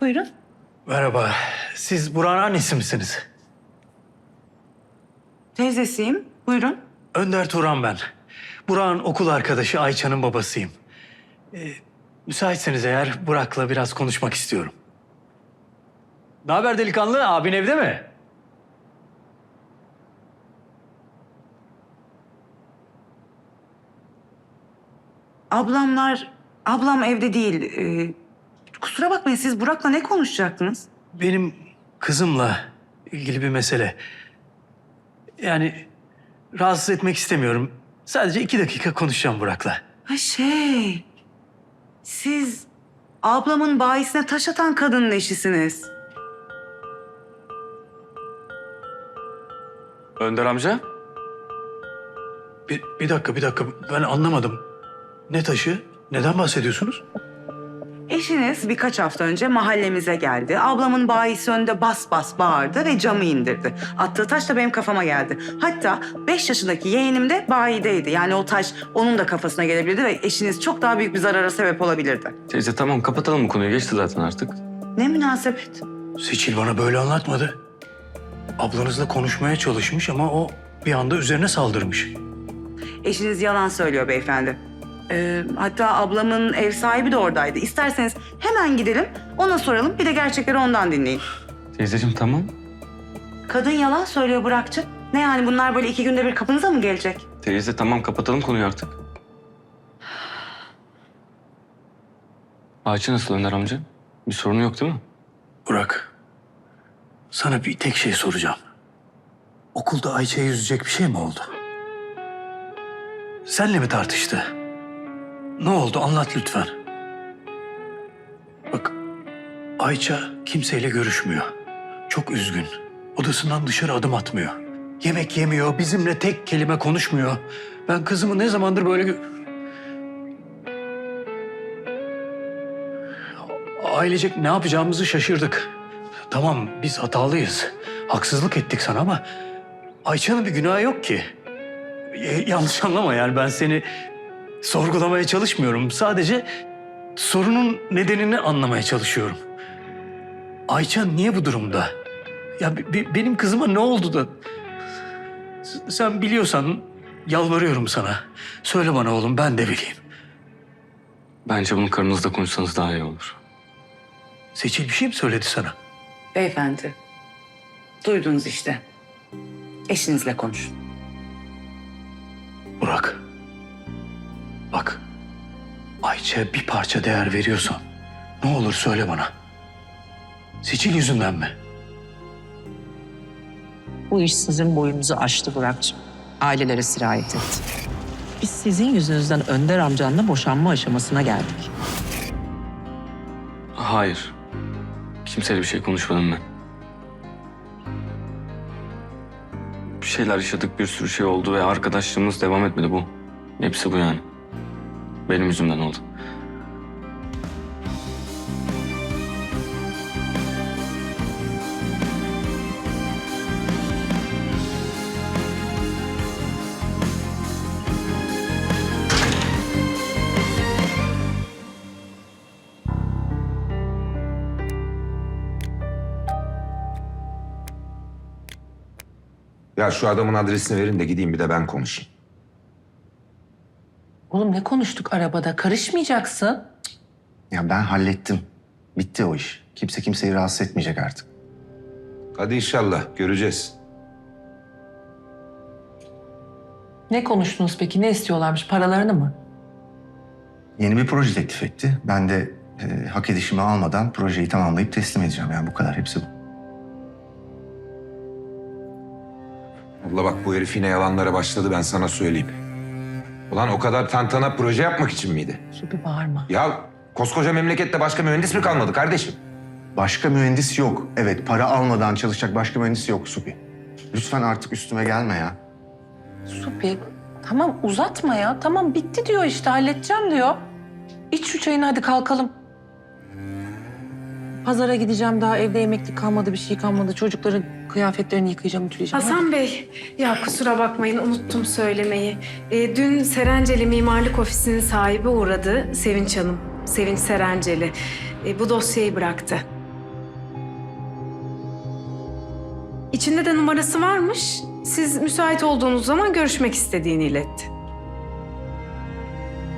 Buyurun. Merhaba. Siz Burak'ın annesi misiniz? Teyzesiyim. Buyurun. Önder Turan ben. Burak'ın okul arkadaşı Ayça'nın babasıyım. Ee, müsaitseniz eğer Burak'la biraz konuşmak istiyorum. Ne haber delikanlı? Abin evde mi? Ablamlar, ablam evde değil. Ee, kusura bakmayın siz Burak'la ne konuşacaktınız? Benim kızımla ilgili bir mesele. Yani rahatsız etmek istemiyorum. Sadece iki dakika konuşacağım Burak'la. Ha şey, siz ablamın bayisine taş atan kadının eşisiniz. Önder amca? Bir, bir dakika, bir dakika. Ben anlamadım. Ne taşı? Neden bahsediyorsunuz? Eşiniz birkaç hafta önce mahallemize geldi. Ablamın bayisi önünde bas bas bağırdı ve camı indirdi. Attığı taş da benim kafama geldi. Hatta beş yaşındaki yeğenim de bayideydi. Yani o taş onun da kafasına gelebilirdi ve eşiniz çok daha büyük bir zarara sebep olabilirdi. Teyze tamam kapatalım bu konuyu. Geçti zaten artık. Ne münasebet. Seçil bana böyle anlatmadı. Ablanızla konuşmaya çalışmış ama o bir anda üzerine saldırmış. Eşiniz yalan söylüyor beyefendi. Ee, hatta ablamın ev sahibi de oradaydı. İsterseniz hemen gidelim, ona soralım. Bir de gerçekleri ondan dinleyin. Teyzeciğim tamam. Kadın yalan söylüyor Burak'cığım. Ne yani bunlar böyle iki günde bir kapınıza mı gelecek? Teyze tamam kapatalım konuyu artık. Ayça nasıl Önder amca? Bir sorunu yok değil mi? Burak, sana bir tek şey soracağım. Okulda Ayça'yı üzecek bir şey mi oldu? Senle mi tartıştı? Ne oldu anlat lütfen. Bak, Ayça kimseyle görüşmüyor. Çok üzgün. Odasından dışarı adım atmıyor. Yemek yemiyor, bizimle tek kelime konuşmuyor. Ben kızımı ne zamandır böyle... Ailecek ne yapacağımızı şaşırdık. Tamam biz hatalıyız. Haksızlık ettik sana ama Ayça'nın bir günahı yok ki. Y- yanlış anlama yani ben seni sorgulamaya çalışmıyorum. Sadece sorunun nedenini anlamaya çalışıyorum. Ayça niye bu durumda? Ya benim kızıma ne oldu da? S- Sen biliyorsan yalvarıyorum sana. Söyle bana oğlum ben de bileyim. Bence bunu karınızla konuşsanız daha iyi olur. Seçil bir şey mi söyledi sana? Beyefendi, duydunuz işte. Eşinizle konuşun. Burak. Bak. Ayça bir parça değer veriyorsan ne olur söyle bana. Seçil yüzünden mi? Bu iş sizin boyunuzu aştı Burak'cığım. Ailelere sirayet etti. Biz sizin yüzünüzden Önder amcanla boşanma aşamasına geldik. Hayır. Kimseyle bir şey konuşmadım ben. Bir şeyler yaşadık, bir sürü şey oldu ve arkadaşlığımız devam etmedi bu. Hepsi bu yani. Benim yüzümden oldu. Ya şu adamın adresini verin de gideyim bir de ben konuşayım. Oğlum ne konuştuk arabada? Karışmayacaksın. Ya ben hallettim. Bitti o iş. Kimse kimseyi rahatsız etmeyecek artık. Hadi inşallah göreceğiz. Ne konuştunuz peki? Ne istiyorlarmış? Paralarını mı? Yeni bir proje teklif etti. Ben de e, hak edişimi almadan projeyi tamamlayıp teslim edeceğim. Yani bu kadar. Hepsi bu. Allah bak bu herif yine yalanlara başladı ben sana söyleyeyim. Ulan o kadar tantana proje yapmak için miydi? Supi bağırma. Ya koskoca memlekette başka mühendis mi kalmadı kardeşim? Başka mühendis yok. Evet para almadan çalışacak başka mühendis yok Supi. Lütfen artık üstüme gelme ya. Supi tamam uzatma ya. Tamam bitti diyor işte halledeceğim diyor. İç şu çayını hadi kalkalım. Pazara gideceğim daha evde yemeklik kalmadı, bir şey kalmadı. Çocukların kıyafetlerini yıkayacağım, ütüleyeceğim. Hasan Hadi. Bey, ya kusura bakmayın unuttum söylemeyi. E, dün Serenceli Mimarlık Ofisi'nin sahibi uğradı Sevinç Hanım. Sevinç Serenceli. E, bu dosyayı bıraktı. İçinde de numarası varmış. Siz müsait olduğunuz zaman görüşmek istediğini iletti.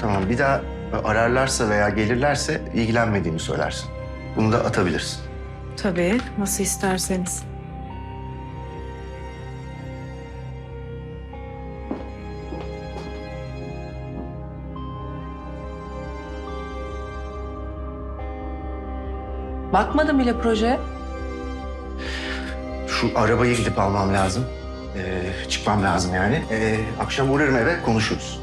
Tamam bir daha ararlarsa veya gelirlerse ilgilenmediğimi söylersin. Bunu da atabilirsin. Tabii, nasıl isterseniz. Bakmadım bile proje. Şu arabayı gidip almam lazım. Ee, çıkmam lazım yani. Ee, akşam uğrarım eve konuşuruz.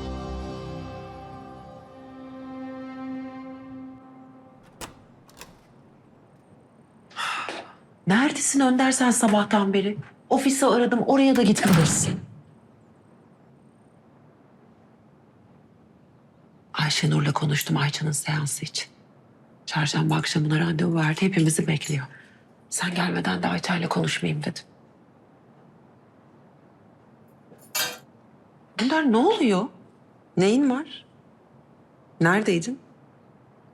Neredesin Önder sen sabahtan beri? Ofisi aradım oraya da gitmemişsin. Ayşenur'la konuştum Ayça'nın seansı için. Çarşamba akşamına randevu verdi. Hepimizi bekliyor. Sen gelmeden de Ayça'yla konuşmayayım dedim. Önder ne oluyor? Neyin var? Neredeydin?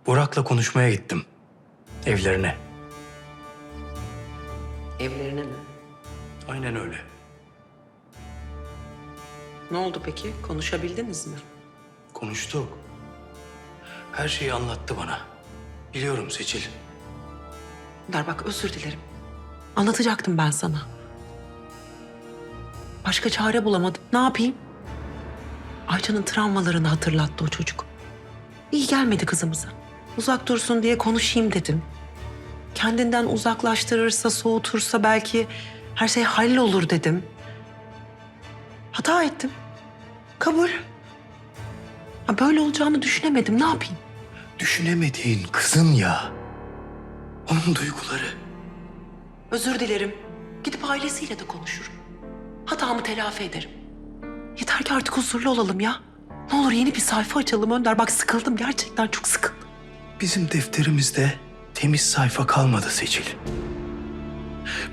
Burak'la konuşmaya gittim. Evlerine. Evlerine mi? Aynen öyle. Ne oldu peki? Konuşabildiniz mi? Konuştuk. Her şeyi anlattı bana. Biliyorum Seçil. Der bak özür dilerim. Anlatacaktım ben sana. Başka çare bulamadım. Ne yapayım? Ayça'nın travmalarını hatırlattı o çocuk. İyi gelmedi kızımıza. Uzak dursun diye konuşayım dedim. Kendinden uzaklaştırırsa, soğutursa belki her şey hallolur dedim. Hata ettim. Kabul. Ha, Böyle olacağını düşünemedim. Ne yapayım? Düşünemediğin kızın ya. Onun duyguları. Özür dilerim. Gidip ailesiyle de konuşurum. Hatamı telafi ederim. Yeter ki artık huzurlu olalım ya. Ne olur yeni bir sayfa açalım Önder. Bak sıkıldım gerçekten çok sıkıldım. Bizim defterimizde temiz sayfa kalmadı Seçil.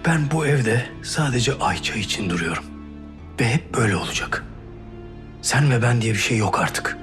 Ben bu evde sadece Ayça için duruyorum. Ve hep böyle olacak. Sen ve ben diye bir şey yok artık.